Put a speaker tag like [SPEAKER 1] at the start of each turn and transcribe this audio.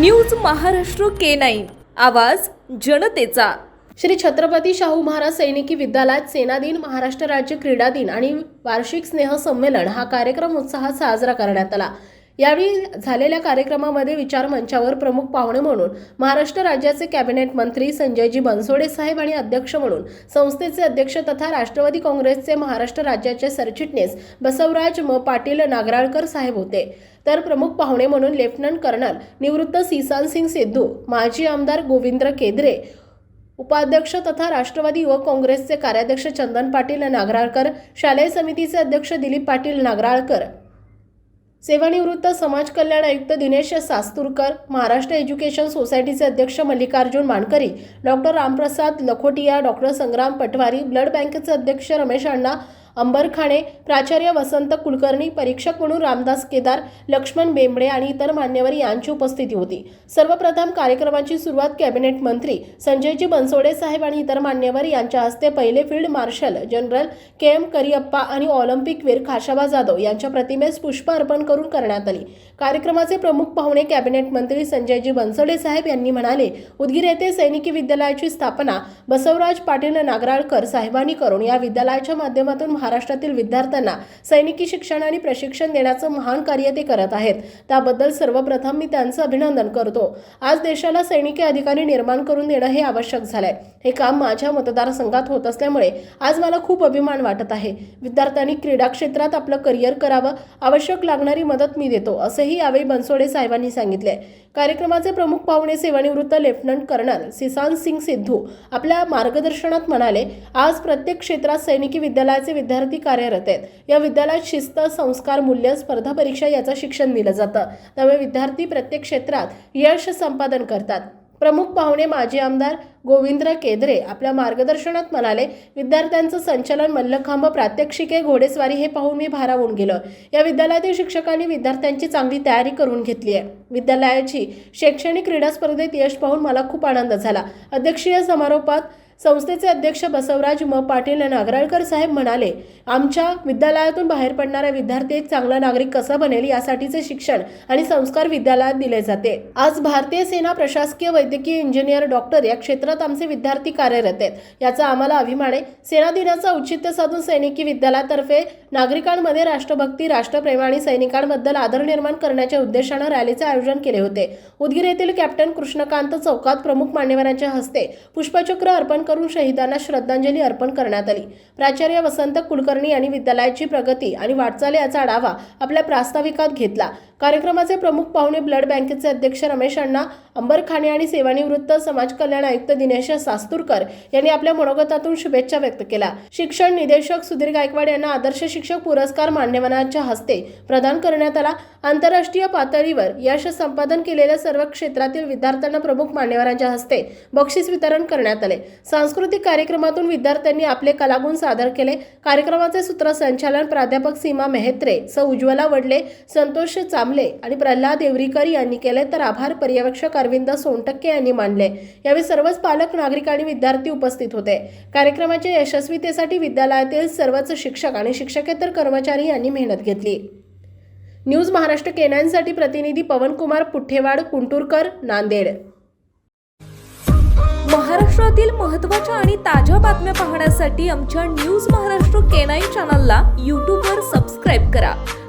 [SPEAKER 1] News Maharashtra K nine. आवाज जनतेचा.
[SPEAKER 2] श्री छत्रपती शाहू महाराज सैनिकी विद्यालयात सेना दिन महाराष्ट्र राज्य क्रीडा दिन आणि वार्षिक स्नेह संमेलन हा कार्यक्रम उत्साहात साजरा करण्यात आला. यावेळी झालेल्या कार्यक्रमामध्ये विचार मंचावर प्रमुख पाहुणे म्हणून महाराष्ट्र राज्याचे कॅबिनेट मंत्री संजयजी बनसोडे साहेब आणि अध्यक्ष म्हणून संस्थेचे अध्यक्ष तथा राष्ट्रवादी काँग्रेसचे महाराष्ट्र राज्याचे सरचिटणीस बसवराज म. पाटील नागराळकर साहेब होते. तर प्रमुख पाहुणे म्हणून लेफ्टनंट कर्नल निवृत्त सिसान सिंग सिद्धू माजी आमदार गोविंद्र केदरे उपाध्यक्ष तथा राष्ट्रवादी युवक काँग्रेसचे कार्याध्यक्ष चंदन पाटील नागराळकर शालेय समितीचे अध्यक्ष दिलीप पाटील नागराळकर सेवानिवृत्त समाज कल्याण आयुक्त दिनेश सास्तुरकर महाराष्ट्र एज्युकेशन सोसायटीचे अध्यक्ष Mallikarjun Mankari doctor Ramprasad Lakhotia doctor Sangram Patwari blood बँकेचे अध्यक्ष रमेश अण्णा अंबरखाणे प्राचार्य वसंत कुलकर्णी परीक्षक म्हणून रामदास केदार लक्ष्मण बेंबडे आणि इतर मान्यवर यांची उपस्थिती होती. सर्वप्रथम कार्यक्रमाची सुरुवात कॅबिनेट मंत्री संजयजी बनसोडे साहेब आणि इतर मान्यवर यांच्या हस्ते पहिले field marshal general K M Cariappa आणि ऑलिम्पिकवीर खाशाबा जाधव यांच्या प्रतिमेस पुष्प अर्पण करून करण्यात आली. कार्यक्रमाचे प्रमुख पाहुणे कॅबिनेट मंत्री संजयजी बनसोडे साहेब यांनी म्हणाले उदगीर येथे सैनिकी विद्यालयाची स्थापना बसवराज पाटील नागराळकर साहेबांनी करून या विद्यालयाच्या माध्यमातून महाराष्ट्रातील विद्यार्थ्यांना सैनिकी शिक्षण आणि प्रशिक्षण देण्याचं महान कार्य ते करत आहेत. त्याबद्दल सर्वप्रथम मी त्यांचं अभिनंदन करतो. आज देशाला सैनिकी अधिकारी निर्माण करून देणं हे आवश्यक झालंय. हे काम माझ्या मतदारसंघात होत असल्यामुळे आज मला खूप अभिमान वाटत आहे. विद्यार्थ्यांनी क्रीडा क्षेत्रात आपलं करिअर करावं. आवश्यक लागणारी मदत मी देतो असंही यावेळी बनसोडे साहेबांनी सांगितले कार्यक्रमाचे प्रमुख पाहुणे सेवानिवृत्त लेफ्टनंट कर्नल सिसान सिंग सिद्धू आपल्या मार्गदर्शनात म्हणाले आज प्रत्येक क्षेत्रात सैनिकी विद्यालयाचे विद्यार्थी कार्यरत आहेत. या विद्यालयात शिस्त संस्कार मूल्य स्पर्धा परीक्षा याचं शिक्षण दिलं जातं. त्यामुळे विद्यार्थी प्रत्येक क्षेत्रात यश संपादन करतात. प्रमुख पाहुणे माजी आमदार गोविंद्र केदरे आपल्या मार्गदर्शनात म्हणाले विद्यार्थ्यांचं संचलन मल्लखांब प्रात्यक्षिके घोडेस्वारी हे पाहून मी भारावून गेलं. या विद्यालयातील शिक्षकांनी विद्यार्थ्यांची चांगली तयारी करून घेतली आहे. विद्यालयाची शैक्षणिक क्रीडा स्पर्धेत यश पाहून मला खूप आनंद झाला. अध्यक्षीय समारोपात संस्थेचे अध्यक्ष बसवराज म पाटील नागराळकर साहेब म्हणाले आमच्या विद्यालयातून बाहेर पडणारा विद्यार्थी एक चांगला नागरिक कसा बनेल यासाठीचे शिक्षण आणि संस्कार विद्यालयात दिले जाते. आज भारतीय सेना प्रशासकीय वैद्यकीय इंजिनियर डॉक्टर या क्षेत्रात आमचे विद्यार्थी कार्यरत आहेत. याचा आम्हाला अभिमान आहे. सेना दिनाचं औचित्य साधून सैनिकी विद्यालयातर्फे नागरिकांमध्ये राष्ट्रभक्ती राष्ट्रप्रेम आणि सैनिकांबद्दल आदर निर्माण करण्याच्या उद्देशानं रॅलीचे आयोजन केले होते. उदगीर येथील कॅप्टन कृष्णकांत चौकात प्रमुख मान्यवरांच्या हस्ते पुष्पचक्र अर्पण करून शहीदांना श्रद्धांजली अर्पण करण्यात आली. प्राचार्य वसंत कुलकर्णी यांनी विद्यालयाची प्रगती आणि वाटचाल याचा आढावा आपल्या प्रास्ताविकात घेतला. कार्यक्रमाचे प्रमुख पाहुणे ब्लड बँकेचे अध्यक्ष रमेश अण्णा अंबरखाने आणि सेवानिवृत्त समाज कल्याण आयुक्त दिनेश सास्तुरकर यांनी आपल्या मनोगतातून शुभेच्छा व्यक्त केल्या. शिक्षण निदेशक सुधीर गायकवाड यांना आदर्श शिक्षक पुरस्कार मान्यवनाच्या हस्ते प्रदान करण्यात आला. आंतरराष्ट्रीय पातळीवर यश संपादन केलेल्या सर्व क्षेत्रातील विद्यार्थ्यांना प्रमुख मान्यवरांच्या हस्ते बक्षीस वितरण करण्यात आले. सांस्कृतिक कार्यक्रमातून विद्यार्थ्यांनी आपले कलागुण सादर केले. कार्यक्रमाचे सूत्रसंचालन प्राध्यापक सीमा मेहत्रे स. उज्ज्वला वडले संतोष दामले आणि प्रल्हाद देवरीकर यांनी केले तर आभार. पर्यवेक्षक अरविंद सोनटक्के यांनी मानले. यावेळी सर्वच पालक नागरिक आणि विद्यार्थी उपस्थित होते. कार्यक्रमाच्या यशस्वीतेसाठी विद्यालयातील सर्वच शिक्षक आणि शिक्षकेतर कर्मचारी यांनी मेहनत घेतली. न्यूज महाराष्ट्र केनाईनसाठी प्रतिनिधी पवनकुमार पुठ्ठेवाड कुंटूरकर नांदेड.
[SPEAKER 1] महाराष्ट्रातील महत्त्वाच्या आणि ताज्या बातम्या पाहण्यासाठी आमच्या न्यूज महाराष्ट्र केनाई चॅनलला यूट्यूबवर सबस्क्राईब करा.